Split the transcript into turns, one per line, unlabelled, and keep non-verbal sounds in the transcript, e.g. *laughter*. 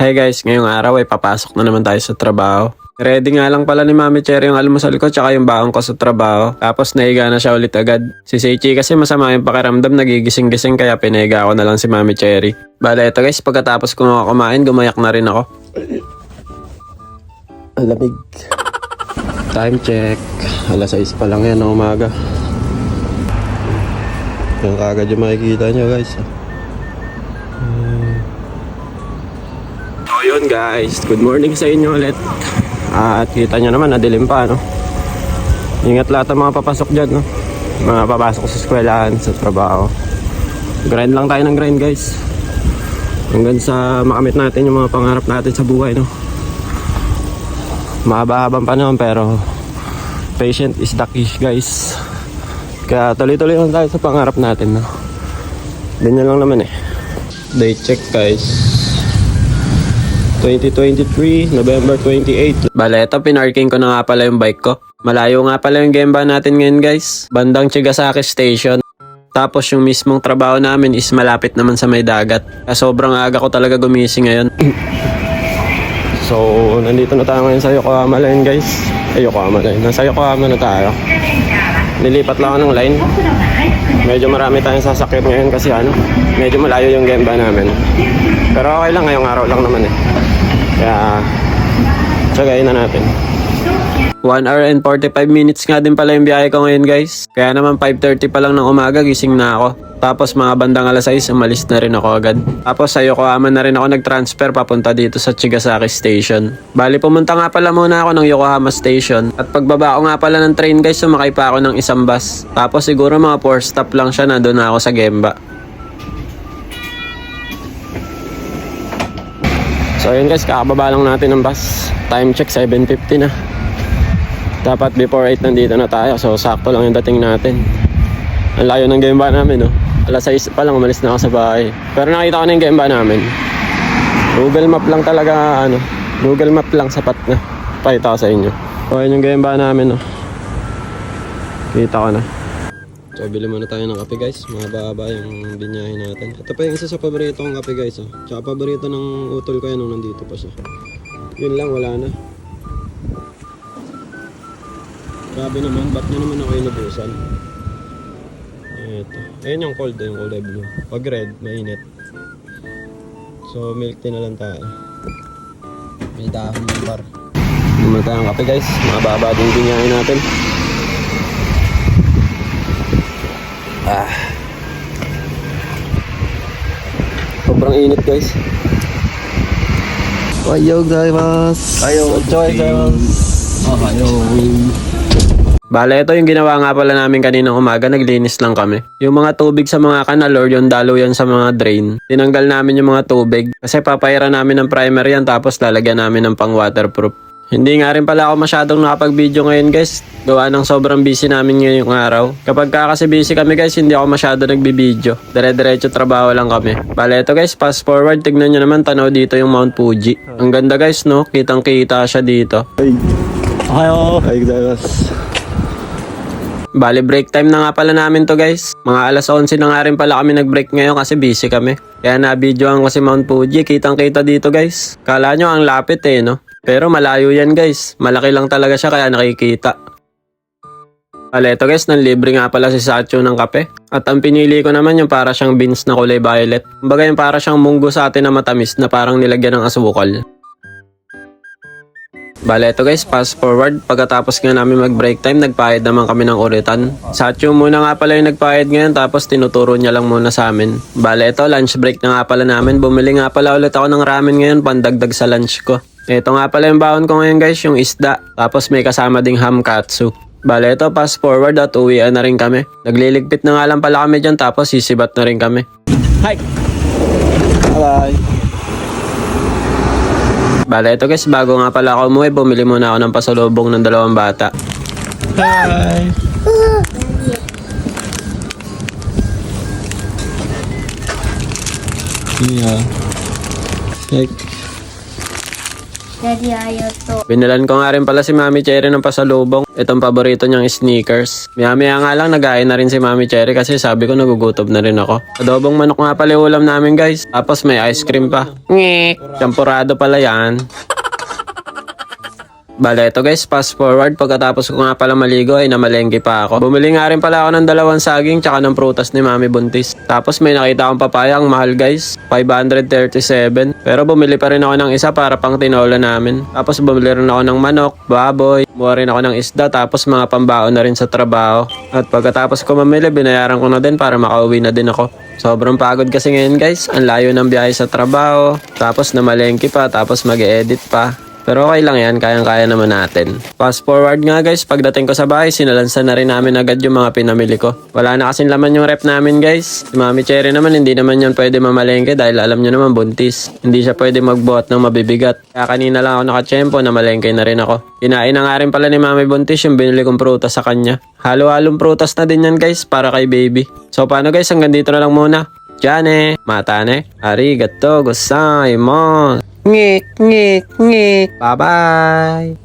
Hi guys, ngayong araw ay papasok na naman tayo sa trabaho. Ready nga lang pala ni Mami Cherry yung almusal ko tsaka yung baon ko sa trabaho. Tapos naiga na siya ulit agad. Si Seichi kasi masama yung pakiramdam, nagigising-gising kaya pinaiga ko na lang si Mami Cherry. Bala ito guys, pagkatapos ko kumain, gumayak na rin ako. Ang lamig. Time check. Alas 6 pa lang yan ng umaga. Yung kagad yung makikita nyo guys. Yun guys, good morning sa inyo ulit. At kita nyo naman, nadilim pa no. Ingat lahat ng mga papasok dyan no. Mga papasok sa eskwelahan, sa trabaho. Grind lang tayo ng grind guys. Hanggang sa makamit natin yung mga pangarap natin sa buhay no. Mahaba-habang panahon pero patient is the key guys. Kaya tuloy-tuloy lang tayo sa pangarap natin no. Ganyan lang naman eh. Day check guys. 2023, November 28. Bala, ito pinarking ko na nga pala yung bike ko. Malayo nga pala yung gemba natin ngayon guys. Bandang Chigasaki Station. Tapos yung mismong trabaho namin is malapit naman sa may dagat. Sobrang aga ko talaga gumising ngayon. *clears throat* so, nandito na tayo ngayon sa Yokohama Line guys. Ay, Yokohama Line. Nasa Yokohama na tayo. Nilipat lang ako ng line. Medyo marami tayong sasakyan ngayon kasi ano, medyo malayo yung gemba namin. Pero okay lang, ngayong araw lang naman eh. Kaya, tsagayin na natin. 1 hour and 45 minutes nga din pala yung biyahe ko ngayon guys. Kaya naman 5.30 pa lang ng umaga, gising na ako. Tapos mga bandang alas 6, umalis na rin ako agad. Tapos sa Yokohama na rin ako nag-transfer papunta dito sa Chigasaki Station. Bali pumunta nga pala muna ako ng Yokohama Station. At pagbaba ko nga pala ng train guys, sumakay pa ako ng isang bus. Tapos siguro mga 4 stop lang siya, na ako sa Gemba. So guys, kakababa lang natin ng bus. Time check 7.50 na. Dapat before 8 nandito na tayo. So sakto lang yung dating natin. Ang layo ng gemba namin no. Alas 6 pa lang umalis na ako sa bahay. Pero nakita ko na yung gemba namin. Google Map lang talaga ano. Google Map lang sapat na. Pakita ko sa inyo. So ayun yung gemba namin no. Kita ko na. So, bili muna tayo ng kape guys. Mahaba-haba yung binyahin natin. Ito pa yung isa sa paborito kong kape guys. Oh. Tsaka paborito ng utol ko yan nung nandito pa siya. Yun lang, wala na. Grabe naman, ba't nyo naman ako inubusan? Ito. Ayun yung cold, yung kulay blue. Pag red, mainit. So, milk tea na lang tayo. May dahon ng bar. Bili muna tayo ng kape guys. Mahaba-haba din binyahin natin. Ah. Sobrang init guys. Ayaw gozaimasu. Ayaw gozaimasu. Bale, ito yung ginawa nga pala namin kaninang umaga, naglinis lang kami. Yung mga tubig sa mga kanal or yung dalo yan sa mga drain, tinanggal namin yung mga tubig kasi papayra namin ng primer yan tapos lalagyan namin ng pang waterproof. Hindi nga rin pala ako masyadong nakapag-video ngayon guys. Gawa ng sobrang busy namin ngayong araw. Kapag ka kasi busy kami guys, hindi ako masyado nagbibideo. Dire-diretso trabaho lang kami. Bale, ito guys, fast forward. Tignan nyo naman, tanaw dito yung Mount Fuji. Ang ganda guys, no? Kitang kita siya dito.
Ohayo. Ohayo gozaimasu.
Bale, break time na nga pala namin to guys. Mga alas 11 na nga rin pala kami nag-break ngayon kasi busy kami. Kaya na-videoan ko si Mount Fuji. Kitang kita dito guys. Kala nyo ang lapit eh, no? Pero malayo yan guys. Malaki lang talaga siya kaya nakikita. Bale, ito guys, nanlibre nga pala si Sacho ng kape. At ang pinili ko naman yung para siyang beans na kulay violet. Kumbaga yung para siyang munggo sa atin na matamis na parang nilagyan ng asukal. Bale, ito guys, fast forward. Pagkatapos nga namin mag-break time, nagpahid naman kami ng uritan. Sacho muna nga pala yung nagpahid ngayon, tapos tinuturo niya lang muna sa amin. Bale, ito, lunch break na nga pala namin. Bumili nga pala ulit ako ng ramen ngayon, pandagdag sa lunch ko. Ito nga pala yung baon ko ngayon guys, yung isda. Tapos may kasama ding ham katsu. Bale, ito, fast forward at uwian na rin kami. Nagliligpit na nga lang pala kami dyan, tapos sisibat na rin kami. Hi!
Bye.
Bale, ito guys, bago nga pala ako umuwi, bumili muna ako ng pasalubong ng dalawang bata.
Hi. Yeah.
Like,
Daddy, ayaw to.
Binilan ko nga rin pala si Mami Cherry ng pasalubong. Itong paborito niyang sneakers. Maya-maya nga lang nagain na rin si Mami Cherry kasi sabi ko nagugutob na rin ako. Adobong manok nga pala ulam namin guys. Tapos may ice cream pa. Ngek! Champurado pala yan. Bale, ito guys, fast forward. Pagkatapos ko nga pala maligo ay namalengke pa ako. Bumili nga rin pala ako ng dalawang saging tsaka ng prutas ni Mami Buntis. Tapos may nakita akong papaya, ang mahal guys. 537. Pero bumili pa rin ako ng isa para pang tinola namin. Tapos bumili rin ako ng manok, baboy. Buha rin ako ng isda tapos mga pambaon na rin sa trabaho. At pagkatapos ko mamili, binayaran ko na din para makauwi na din ako. Sobrang pagod kasi ngayon guys. Ang layo ng biyahe sa trabaho. Tapos namalengke pa. Tapos mag-edit pa. Pero okay lang yan, kayang-kaya naman natin. Fast forward nga guys, pagdating ko sa bahay, sinalansan na rin namin agad yung mga pinamili ko. Wala na kasing laman yung rep namin guys. Si Mami Cherry naman, hindi naman yan pwede mamalengke dahil alam nyo naman buntis. Hindi siya pwede magbuhat ng mabibigat. Kaya kanina lang ako nakachempo na malengke na rin ako. Kinain na nga rin pala ni Mami Buntis yung binili kong prutas sa kanya. Halo-halong prutas na din yan guys, para kay baby. So paano guys, hanggang dito na lang muna. Jane, matane, arigato gozaimasu. Ngik, ngik, ngik. Bye-bye.